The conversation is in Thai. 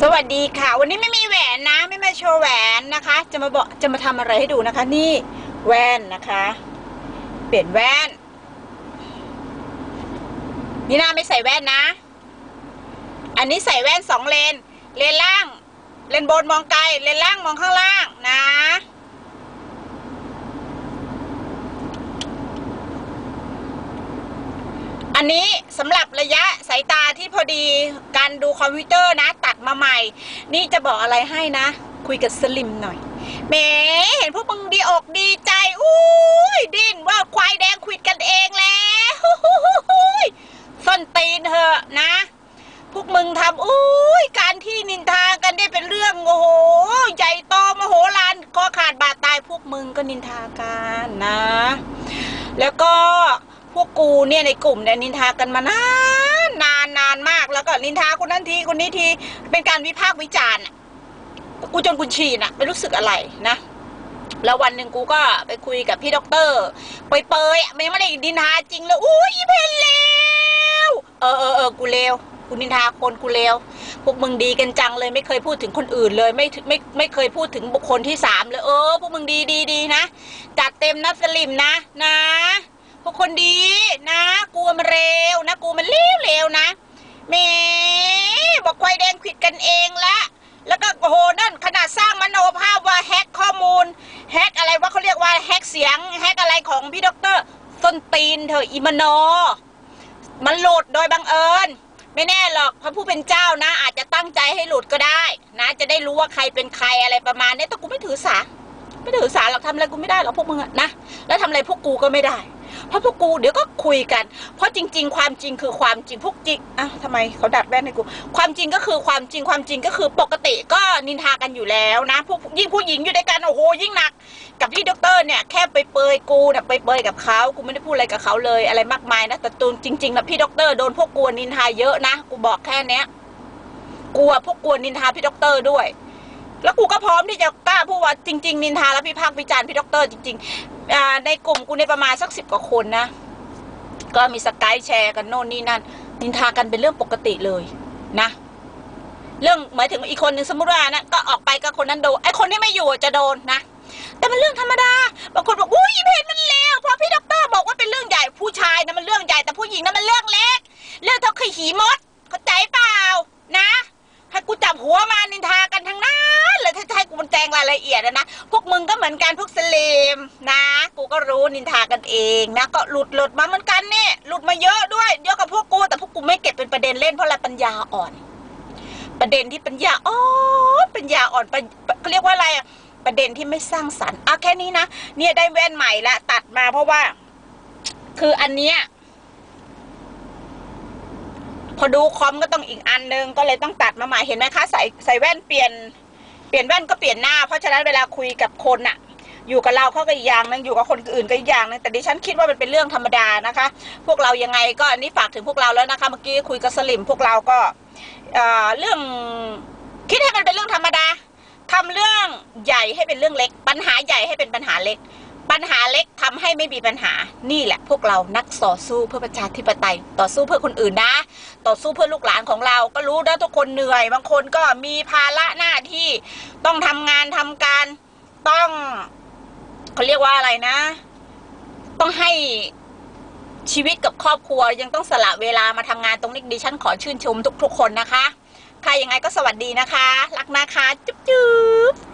สวัสดีค่ะ วันนี้ไม่มีแหวนนะไม่มาโชว์แหวนนะคะ จะมาบอกจะมาทำอะไรให้ดูนะคะ นี่แว่นนะคะ เปลี่ยนแว่น นี่นาไม่ใส่แว่นนะ อันนี้ใส่แว่นสองเลน เลนล่าง เลนบนมองไกลเลนล่างมองข้างล่างนะ นนี้สำหรับระยะสายตาที่พอดีการดูคอมพิวเตอร์นะ ตัดมาใหม่ นี่จะบอกอะไรให้นะ คุยกับสลิมหน่อยแหมเห็นพวกมึงดีอกดีใจอุ้ยดิ้นว่าควายแดงควิดกันเองแล้วส้นตีนเถอะนะ พวกมึงทำอุ้ยการที่นินทากันได้เป็นเรื่องโอ้โหใหญ่โตมโหฬารคอขาดบาดตายพวกมึงก็นินทากันนะ แล้วก็ พวกกูเนี่ยในกลุ่มเนี่ยนินทากันมานานนานนานมากแล้วก็นินทาคนนั้นทีคนนี้ทีเป็นการวิพากษ์วิจารณ์กูจนกูฉี่น่ะไม่รู้สึกอะไรนะแล้ววันหนึ่งกูก็ไปคุยกับพี่ด็อกเตอร์เปยๆอะไม่ไม่ได้ดินทาจริงเลยอุ้ยอีเพนเลวเออเออเออกูเลวกูนินทาคนกูเลวพวกมึงดีกันจังเลยไม่เคยพูดถึงคนอื่นเลยไม่ไม่ไม่เคยพูดถึงบุคคลที่สามเลยเออพวกมึงดีดีดีนะจัดเต็มนะสลิมนะนะ คนดีนะกูมันเร็วนะกูมันเลวเร็วนะแหมบอกควายแดงขิดกันเองละแล้วก็โอ้โหนั่นขนาดสร้างมโนภาพว่าแฮกข้อมูลแฮกอะไรว่าเขาเรียกว่าแฮกเสียงแฮกอะไรของพี่ด็อกเตอร์ส้นตีนเธออีมโน มันหลุดโดยบังเอิญไม่แน่หรอกพระผู้เป็นเจ้านะ อาจจะตั้งใจให้หลุดก็ได้ นะ จะได้รู้ว่าใครเป็นใครอะไรประมาณนี้แต่กูไม่ถือสาไม่ถือสาหรอกทำอะไรกูไม่ได้หรอกพวกมึงอะนะแล้วทำอะไรพวกกูก็ไม่ได้ เพราะพวกกูเดี๋ยวก็คุยกัน เพราะจริง ๆ ความจริงคือความจริงพวกจริงอ้าวทำไมเขาดัดแว่นให้กู ความจริงก็คือความจริงความจริงก็คือปกติก็นินทากันอยู่แล้วนะพวกยิ่งผู้หญิงอยู่ด้วยกันโอ้โหยิ่งหนัก กับพี่ด็อกเตอร์เนี่ยแค่ไปเปยกูเนี่ยไปเปยกับเขากูไม่ได้พูดอะไรกับเขาเลยอะไรมากมายนะแต่ตูนจริงๆนะพี่ด็อกเตอร์โดนพวกกวนินทาเยอะนะกูบอกแค่เนี้ยกลัวพวกกวนนินทาพี่ด็อกเตอร์ด้วย แล้วกูก็พร้อมที่จะกล้าพูดว่าจริง ๆ นินทาและพิพากษ์วิจารณ์พี่ด็อกเตอร์จริงๆ ในกลุ่มกูในประมาณสักสิบกว่าคนนะ ก็มีสกายแชร์กันโน่นนี่นั่น นินทากันเป็นเรื่องปกติเลยนะ เรื่องหมายถึงอีกคนหนึ่งสมมติว่านะก็ออกไปก็คนนั้นโดนไอคนที่ไม่อยู่จะโดนนะ แต่มันเรื่องธรรมดาบางคนบอกอุ้ยเพนมันเลวเพราะพี่ด็อกเตอร์บอกว่าเป็นเรื่องใหญ่ผู้ชายนะมันเรื่องใหญ่แต่ผู้หญิงนะมันเรื่องเล็ก เรื่องเท่าขี้หีมดเข้าใจเปล่านะให้กูจับหัวมานินทากันทั้งนั้นเลย งรายละเอียดอะนะ พวกมึงก็เหมือนกันพวกสเลมนะ กูก็รู้นินทากันเองนะ ก็หลุดหลุดมาเหมือนกันเนี่ยหลุดมาเยอะด้วยเยอะกับพวกกู แต่พวกกูไม่เก็บเป็นประเด็นเล่นเพราะอะไรปัญญาอ่อน ประเด็นที่ปัญญาอ่อนปัญญาอ่อนเขาเรียกว่าอะไรอะประเด็นที่ไม่สร้างสรรค์อะแค่นี้นะเนี่ยได้แว่นใหม่ละตัดมาเพราะว่า คืออันเนี้ยพอดูคอมก็ต้องอีกอันนึงก็เลยต้องตัดมาใหม่เห็นไหมคะใส่ใส่แว่นเปลี่ยน ปลี่ยนแว่นก็เปลี่ยนหน้า เพราะฉะนั้นเวลาคุยกับคนอะอยู่กับเราเขาก็อีกอย่างนึงอยู่กับคนอื่นก็อีกอย่างนึงแต่ดิฉันคิดว่ามันเป็นเรื่องธรรมดานะคะ พวกเรายังไงก็อันนี้ฝากถึงพวกเราแล้วนะคะ เมื่อกี้คุยกับสลิมพวกเราก็เอ่อเรื่องคิดให้มันเป็นเรื่องธรรมดาทำเรื่องใหญ่ให้เป็นเรื่องเล็ก ปัญหาใหญ่ให้เป็นปัญหาเล็ก ปัญหาเล็กทำให้ไม่มีปัญหา นี่แหละ พวกเรานักต่อสู้เพื่อประชาธิปไตย ต่อสู้เพื่อคนอื่นนะ ต่อสู้เพื่อลูกหลานของเรา ก็รู้นะทุกคนเหนื่อย บางคนก็มีภาระหน้าที่ ต้องทำงานทำการต้องเขาเรียกว่าอะไรนะ ต้องให้ชีวิตกับครอบครัวยังต้องสละเวลามาทำงานตรงนี้ดิฉันขอชื่นชมทุกๆคนนะคะ ใครยังไงก็สวัสดีนะคะ รักนะคะ จุ๊บจุ๊บ